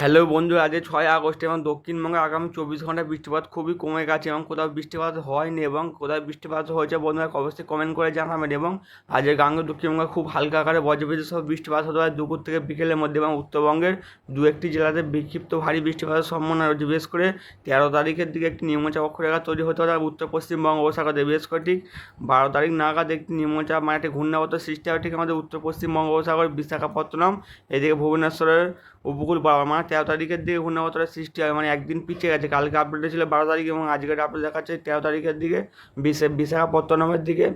Hello বন্ধু আজ ছয় আগস্ট এবং দক্ষিণবঙ্গে আগামী চব্বিশ ঘণ্টা বৃষ্টিপাত খুবই কমে গেছে এবং কোথাও বৃষ্টিপাত হয়নি এবং কোথাও বৃষ্টিপাত হয়েছে বন্ধুরা অবশ্যই কমেন্ট করে জানাবেন এবং আজকে গাঙ্গে দক্ষিণবঙ্গে খুব হালকা আকারে বজ্রবিদ্যুৎ সহ বৃষ্টিপাত হতে পারে দুপুর থেকে বিকেলের মধ্যে এবং উত্তরবঙ্গের দু একটি জেলাতে বিক্ষিপ্ত ভারী বৃষ্টিপাতের সম্ভাবনা রয়েছে। বিশেষ করে তেরো তারিখের দিকে একটি নিম্নচাপ অক্ষরেখা তৈরি হতে পারে, উত্তর পশ্চিম বঙ্গোপসাগরে। বিশেষ করে ঠিক বারো তারিখ নাগাদ একটি নিম্নচাপ মানে একটি ঘূর্ণাবর্ত সৃষ্টি হবে ঠিক আমাদের উত্তর পশ্চিম বঙ্গোপসাগর, বিশাখাপত্তনম, এদিকে ভুবনেশ্বরের উপকূল মানে তেরো তারিখের দিকে ঘূর্ণাবর্তটা সৃষ্টি হয়। মানে একদিন পিছিয়ে গেছে। কালকে আপডেট ছিল বারো তারিখ এবং আজকের আপডেট দেখাচ্ছে তেরো তারিখের দিকে, বিশে বিশাখাপত্তনমের দিকে।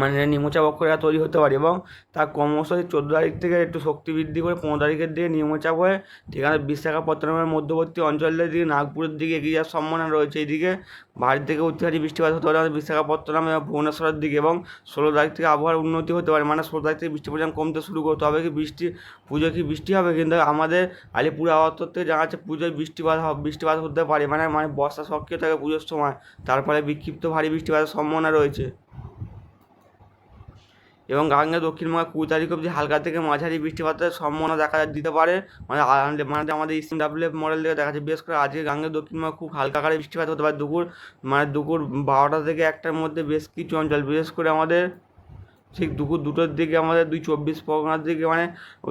মানে নিম্নচাপ অক্ষরেখা তৈরি হতে পারে এবং তার ক্রমশ চোদ্দ তারিখ থেকে একটু শক্তি বৃদ্ধি করে পনেরো তারিখের দিকে নিম্নচাপ হয়ে ঠিকানা বিশাখাপত্তনমের মধ্যবর্তী অঞ্চলের দিকে, নাগপুরের দিকে এগিয়ে যাওয়ার সম্ভাবনা রয়েছে। এইদিকে ভারী থেকে অত্যাধিক বৃষ্টিপাত হতে পারে বিশাখাপত্তনম এবং ভুবনেশ্বরের দিকে এবং ষোলো তারিখ থেকে আবহাওয়ার উন্নতি হতে পারে। মানে ষোলো তারিখ থেকে বৃষ্টি পরিমাণ কমতে শুরু করতে হবে কি বৃষ্টি পুজো কি বৃষ্টি হবে? কিন্তু আমাদের আলিপুর আবহাওয়া থেকে জানা যাচ্ছে পুজোয় বৃষ্টিপাত বৃষ্টিপাত হতে পারে। মানে মানে বর্ষা সক্রিয় থাকে পুজোর সময়। তারপরে বিক্ষিপ্ত ভারী বৃষ্টিপাতের সম্ভাবনা রয়েছে। এবং গাঙ্গে দক্ষিণবঙ্গে কুড়ি তারিখ অবধি হালকা থেকে মাঝারি বৃষ্টিপাতের সম্ভাবনা দেখা দিতে পারে। মানে মানে আমাদের ইস্টার্ন ডাব্লিউ মডেল থেকে দেখা যাচ্ছে বিশেষ করে আজকে গাঙ্গে দক্ষিণবঙ্গে খুব হালকা আকারে বৃষ্টিপাত হতে পারে। দুপুর মানে দুপুর বারোটা থেকে একটার মধ্যে বেশ কিছু অঞ্চল। বিশেষ করে আমাদের ঠিক দুপুর দুটোর দিকে আমাদের দুই চব্বিশ পরগনার দিকে মানে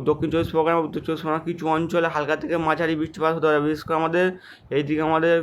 দক্ষিণ চব্বিশ পরগনা, উত্তর চব্বিশ পরগনা কিছু অঞ্চলে হালকা থেকে মাঝারি বৃষ্টিপাত হতে পারে। বিশেষ করে আমাদের এইদিকে আমাদের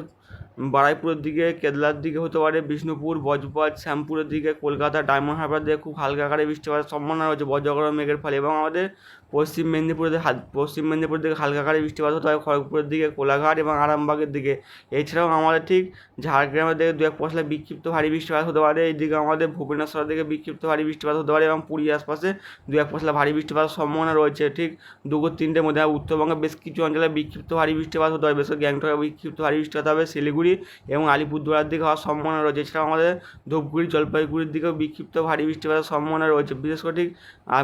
বারাইপুরের দিকে কেদলার দিকে হতে পারে, বিষ্ণুপুর বজবজ শ্যামপুরের দিকে, কলকাতা, ডায়মন্ড হারবার দিকে খুব হালকা আকারে বৃষ্টিপাতের সম্ভাবনা রয়েছে বজ্রগড় মেঘের ফলে এবং আমাদের পশ্চিম মেদিনীপুরের পশ্চিম মেদিনীপুরের দিকে হালকা আকারে বৃষ্টিপাত হতে হয় খড়গপুরের দিকে কোলাঘাট এবং আরামবাগের দিকে। এছাড়াও আমাদের ঠিক ঝাড়গ্রামের দিকে দু এক পশলা বিক্ষিপ্ত ভারী বৃষ্টিপাত হতে পারে এইদিকে আমাদের ভুবনেশ্বরের দিকে বিক্ষিপ্ত ভারী বৃষ্টিপাত হতে পারে এবং পুরীর আশপাশে দু এক পশলা ভারী বৃষ্টিপাতের সম্ভাবনা রয়েছে। ঠিক দুপুর তিনটের মধ্যে উত্তরবঙ্গে বেশ কিছু অঞ্চলে বিক্ষিপ্ত ভারী বৃষ্টিপাত হতে হবে বেশ গ্যাংটকে বিক্ষিপ্ত ভারী বৃষ্টিপাত হবে, শিলিগুড়ি এবং আলিপুরদুয়ার দিকে হওয়ার সম্ভাবনা রয়েছে। এছাড়াও আমাদের ধূপগুড়ি, জলপাইগুড়ির দিকেও বিক্ষিপ্ত ভারী বৃষ্টিপাতের সম্ভাবনা রয়েছে। বিশেষ করে ঠিক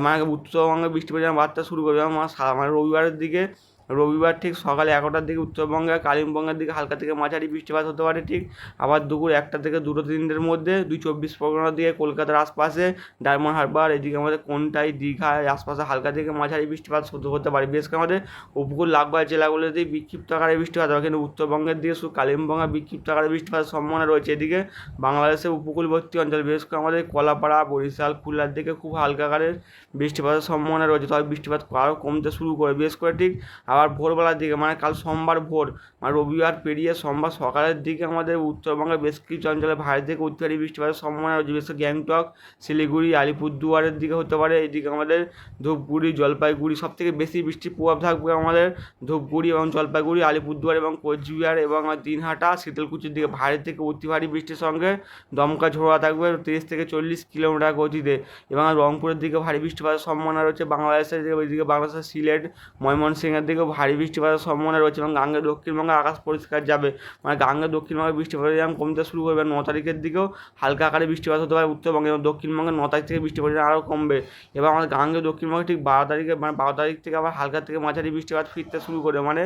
মানে উত্তরবঙ্গে বৃষ্টিপাত বার্তা শুরু করবে এবং আমার মানে রবিবারের দিকে রবিবার ঠিক সকালে এগারোটার দিকে উত্তরবঙ্গে, কালিম্পংয়ের দিকে হালকা থেকে মাঝারি বৃষ্টিপাত হতে পারে ঠিক। আবার দুপুর একটা থেকে দুটো তিনটের মধ্যে দুই চব্বিশ পরগনার দিকে কলকাতার আশপাশে, ডায়মন্ড হারবার, এদিকে আমাদের কোনটাই দীঘা আশপাশে হালকা থেকে মাঝারি বৃষ্টিপাত শুরু হতে পারে। বিশেষ করে আমাদের উপকূল লাগবার জেলাগুলোতেই বিক্ষিপ্ত আকারে বৃষ্টিপাত হবে কিন্তু উত্তরবঙ্গের দিকে শুধু কালিম্পংয়ে বিক্ষিপ্ত আকারে বৃষ্টিপাতের সম্ভাবনা রয়েছে। এদিকে বাংলাদেশের উপকূলবর্তী অঞ্চল, বিশেষ করে আমাদের কলাপাড়া, বরিশাল, খুলনার দিকে খুব হালকা আকারের বৃষ্টিপাতের সম্ভাবনা রয়েছে। তবে বৃষ্টিপাত আরও কমতে শুরু করে, বিশেষ করে ঠিক আবার ভোরবেলার দিকে মানে কাল সোমবার ভোর মানে রবিবার পেরিয়ে সোমবার সকালের দিকে আমাদের উত্তরবঙ্গের বেশ কিছু অঞ্চলে ভারী থেকে অত্যাধিক বৃষ্টিপাতের সম্ভাবনা রয়েছে, বিশেষ গ্যাংটক, শিলিগুড়ি, আলিপুরদুয়ারের দিকে হতে পারে, এদিকে আমাদের ধূপগুড়ি, জলপাইগুড়ি সব থেকে বেশি বৃষ্টির প্রভাব থাকবে আমাদের ধূপগুড়ি এবং জলপাইগুড়ি, আলিপুরদুয়ার এবং কোচবিহার এবং দিনহাটা, শীতলকুচির দিকে ভারী থেকে অতি ভারী বৃষ্টির সঙ্গে দমকা ঝোড়া থাকবে তিরিশ থেকে চল্লিশ কিলোমিটার গতিতে এবং রংপুরের দিকে ভারী বৃষ্টিপাতের সম্ভাবনা রয়েছে, বাংলাদেশের দিকে বাংলাদেশের সিলেট, ময়মনসিংহের দিকেও ভারী বৃষ্টিপাতের সম্ভাবনা রয়েছে এবং গাঙ্গে দক্ষিণবঙ্গে আকাশ পরিষ্কার যাবে। মানে গাঙ্গে দক্ষিণবঙ্গে বৃষ্টিপাত যেমন কমতে শুরু করবে, ন তারিখের দিকেও হালকা আকারে বৃষ্টিপাত হতে পারে উত্তরবঙ্গে এবং দক্ষিণবঙ্গে ন তারিখ থেকে বৃষ্টিপাত আরও কমবে। এবং আমাদের গাঙ্গে দক্ষিণবঙ্গে ঠিক বারো তারিখে মানে বারো তারিখ থেকে আবার হালকা থেকে মাঝারি বৃষ্টিপাত ফিরতে শুরু করবে মানে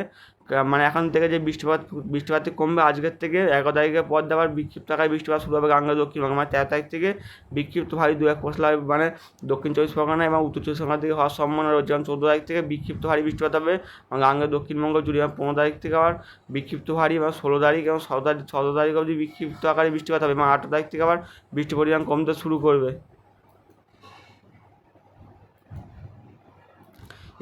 মানে এখন থেকে যে বৃষ্টিপাত বৃষ্টিপাত কমবে, আজকের থেকে এগারো তারিখের পর আবার বিক্ষিপ্ত আকারে বৃষ্টিপাত শুরু হবে গাঙ্গা দক্ষিণবঙ্গে। মানে তেরো তারিখ থেকে বিক্ষিপ্ত ভারী দু এক পশলা মানে দক্ষিণ চব্বিশ পরগনা এবং উত্তর চব্বিশ পরগনা থেকে হওয়ার সম্ভাবনা রয়েছে। যেমন চোদ্দ তারিখ থেকে বিক্ষিপ্ত ভারী বৃষ্টিপাত হবে গাঙ্গা দক্ষিণবঙ্গ জুড়ে পনেরো তারিখ থেকে আবার বিক্ষিপ্ত ভারী এবং ষোলো তারিখ এবং সতেরো তারিখ সতেরো তারিখ অবধি বিক্ষিপ্ত আকারে বৃষ্টিপাত হবে এবং আঠারো তারিখ থেকে আবার বৃষ্টি পরিমাণ কমতে শুরু করবে।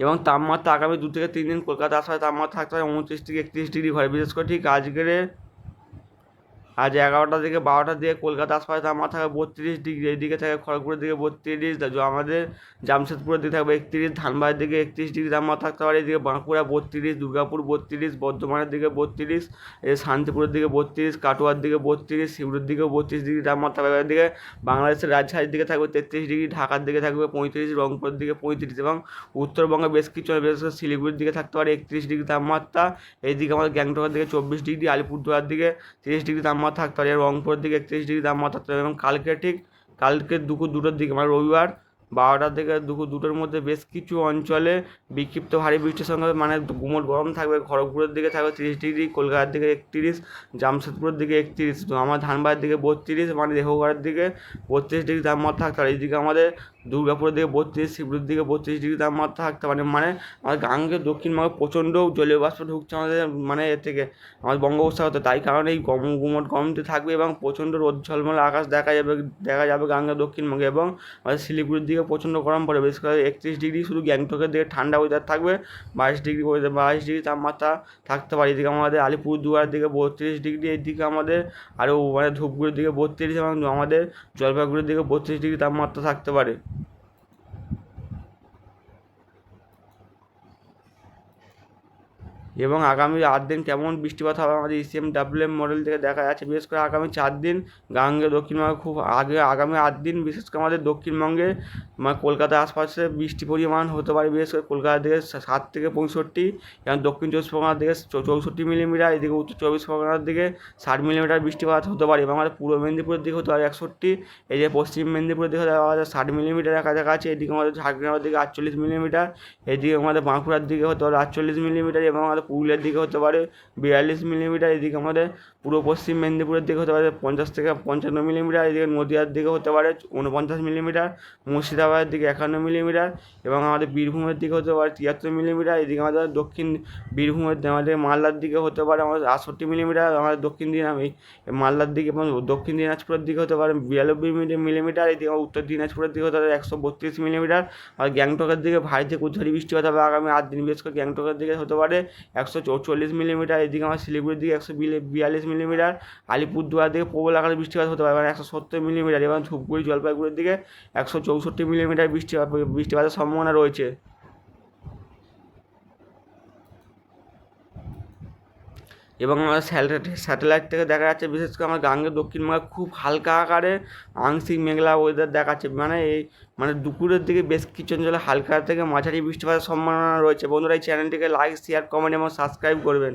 এবং তাপমাত্রা আগামী দু থেকে তিন দিন কলকাতা আসার তাপমাত্রা থাকতে হয় উনত্রিশ থেকে একত্রিশ ডিগ্রি ঘরে। বিশেষ করে ঠিক আজকের আজ এগারোটা থেকে বারোটার দিকে কলকাতা আশপাশে তাপমাত্রা থাকবে বত্রিশ ডিগ্রি এইদিকে থাকে খড়গপুরের দিকে বত্রিশ আমাদের জামশেদপুরের দিকে থাকবে একত্রিশ ধানবাদের দিকে একত্রিশ ডিগ্রি তাপমাত্রা থাকতে পারে, এদিকে বাঁকুড়া বত্রিশ, দুর্গাপুর বত্রিশ, বর্ধমানের দিকে বত্রিশ শান্তিপুরের দিকে বত্রিশ, কাটোয়ার দিকে বত্রিশ শিউরের দিকে বত্রিশ ডিগ্রি তাপমাত্রা থাকবে, এদিকে বাংলাদেশের রাজশাহীর দিকে থাকবে তেত্রিশ ডিগ্রি, ঢাকার দিকে থাকবে পঁয়ত্রিশ, রংপুরের দিকে পঁয়ত্রিশ এবং উত্তরবঙ্গে বেশ কিছু বিশেষ করে শিলিগুড়ির দিকে থাকতে পারে একত্রিশ ডিগ্রি তাপমাত্রা এইদিকে আমাদের গ্যাংটকের দিকে চব্বিশ ডিগ্রি, আলিপুরদুয়ার দিকে তিরিশ ডিগ্রি তাপমাত্রা থাকতে পারে। এবং রংপুরের দিকে একত্রিশ ডিগ্রি তাপমাত্রা থাকতে পারে এবং কালকে ঠিক, কালকে দুপুর দুটোর দিকে মানে রবিবার বারোটা থেকে দুপুর দুটোর মধ্যে বেশ কিছু অঞ্চলে বিক্ষিপ্ত ভারী বৃষ্টির সঙ্গে মানে গুমোট গরম থাকবে, খড়গপুরের দিকে থাকবে তিরিশ ডিগ্রি, কলকাতার দিকে একত্রিশ, জামশেদপুরের দিকে একত্রিশ, তো আমার ধানবাদের দিকে বত্রিশ মানে দেহগড়ের দিকে বত্রিশ ডিগ্রি তাপমাত্রা থাকতে পারে। এইদিকে আমাদের দুর্গাপুরের দিকে বত্রিশ, শিবপুরের দিকে বত্রিশ ডিগ্রি তাপমাত্রা থাকতে পারে। মানে আমাদের গাঙ্গে দক্ষিণবঙ্গে প্রচণ্ড জলীয় বাষ্প ঢুকছে আমাদের মানে এর থেকে আমাদের বঙ্গোপসাগরতে তাই কারণে এই গম, গুমট গরমটি থাকবে এবং প্রচণ্ড রোদ ঝলমলে আকাশ দেখা যাবে দেখা যাবে গাঙ্গেয় দক্ষিণবঙ্গে এবং আমাদের শিলিগুড়ির দিকে প্রচণ্ড গরম পড়ে, বিশেষ করে একত্রিশ ডিগ্রি শুধু গ্যাংটকের দিকে ঠান্ডা ওয়েদার থাকবে, বাইশ ডিগ্রি ওয়েদার বাইশ ডিগ্রি তাপমাত্রা থাকতে পারে। এদিকে আমাদের আলিপুরদুয়ার দিকে বত্রিশ ডিগ্রি, এদিকে আমাদের আরও মানে ধূপগুড়ির দিকে বত্রিশ এবং আমাদের জলপাইগুড়ির দিকে বত্রিশ ডিগ্রি তাপমাত্রা থাকতে পারে। এবং আগামী আট দিন কেমন বৃষ্টিপাত হবে আমাদের ইসিএম ডাব্লিউএম মডেল থেকে দেখা যাচ্ছে। বিশেষ করে আগামী চার দিন গাঙ্গে দক্ষিণবঙ্গে খুব আগে আগামী আট দিন বিশেষ করে আমাদের দক্ষিণবঙ্গে মানে কলকাতার আশপাশে বৃষ্টি পরিমাণ হতে পারে বিশেষ করে কলকাতা থেকে ষাট থেকে পঁয়ষট্টি এবং দক্ষিণ চব্বিশ পরগনার দিকে চৌষট্টি মিলিমিটার এদিকে উত্তর চব্বিশ পরগনার দিকে ষাট মিলিমিটার বৃষ্টিপাত হতে পারে এবং আমাদের পূর্ব মেদিনীপুরের দিকে হতে পারে একষট্টি, এই যে পশ্চিম মেদিনীপুরের দিকে যাচ্ছে ষাট মিলিমিটারের কাছাকাছি, এদিকে আমাদের ঝাড়গ্রামের দিকে আটচল্লিশ মিলিমিটার এদিকে আমাদের বাঁকুড়ার দিকে হতে পারে আটচল্লিশ মিলিমিটার এবং আমাদের পুরুলিয়ার দিকে হতে পারে, বিয়াল্লিশ মিলিমিটার এদিকে আমাদের পূর্ব পশ্চিম মেদিনীপুরের দিকে হতে পারে পঞ্চাশ থেকে পঞ্চান্ন মিলিমিটার, এদিকে নদীয়ার দিকে হতে পারে উনপঞ্চাশ মিলিমিটার, মুর্শিদাবাদের দিকে একান্ন মিলিমিটার এবং আমাদের বীরভূমের দিকে হতে পারে তিয়াত্তর মিলিমিটার, এদিকে আমাদের দক্ষিণ বীরভূমের আমাদের মালদার দিকে হতে পারে আমাদের আটষট্টি মিলিমিটার আমাদের দক্ষিণ দিনাম এই মালদার দিকে এবং দক্ষিণ দিনাজপুরের দিকে হতে পারে বিরানব্বই মিলি- মিলিমিটার, এদিকে উত্তর দিনাজপুরের দিকে হতে পারে একশো বত্রিশ মিলিমিটার। আর গ্যাংটকের দিকে ভারী থেকে বৃষ্টি হতে হবে আগামী আট দিন, বিশেষ করে গ্যাংটকের দিকে হতে পারে একশো চল্লিশ মিলিমিটার এদিকে আমার শিলিগুড়ির দিকে একশো বিয়াল্লিশ মিলিমিটার আলিপুরদুয়ার দিকে প্রবল আকারে বৃষ্টিপাত হতে পারে মানে একশো সত্তর মিলিমিটার এবং ধূপগুড়ি জলপাইগুড়ির দিকে একশো চৌষট্টি মিলিমিটার বৃষ্টিপাত বৃষ্টিপাতের সম্ভাবনা রয়েছে। এবং আমার স্যাটেলাইট থেকে দেখা যাচ্ছে, বিশেষ করে আমার গাঙ্গের দক্ষিণবঙ্গে খুব হালকা আকারে আংশিক মেঘলা ওয়েদার দেখাচ্ছে মানে এই মানে দুপুরের দিকে বেশ কিছু অঞ্চলে হালকা থেকে মাঝারি বৃষ্টিপাতের সম্ভাবনা রয়েছে। বন্ধুরা, এই চ্যানেলটিকে লাইক শেয়ার কমেন্ট এবং সাবস্ক্রাইব করবেন।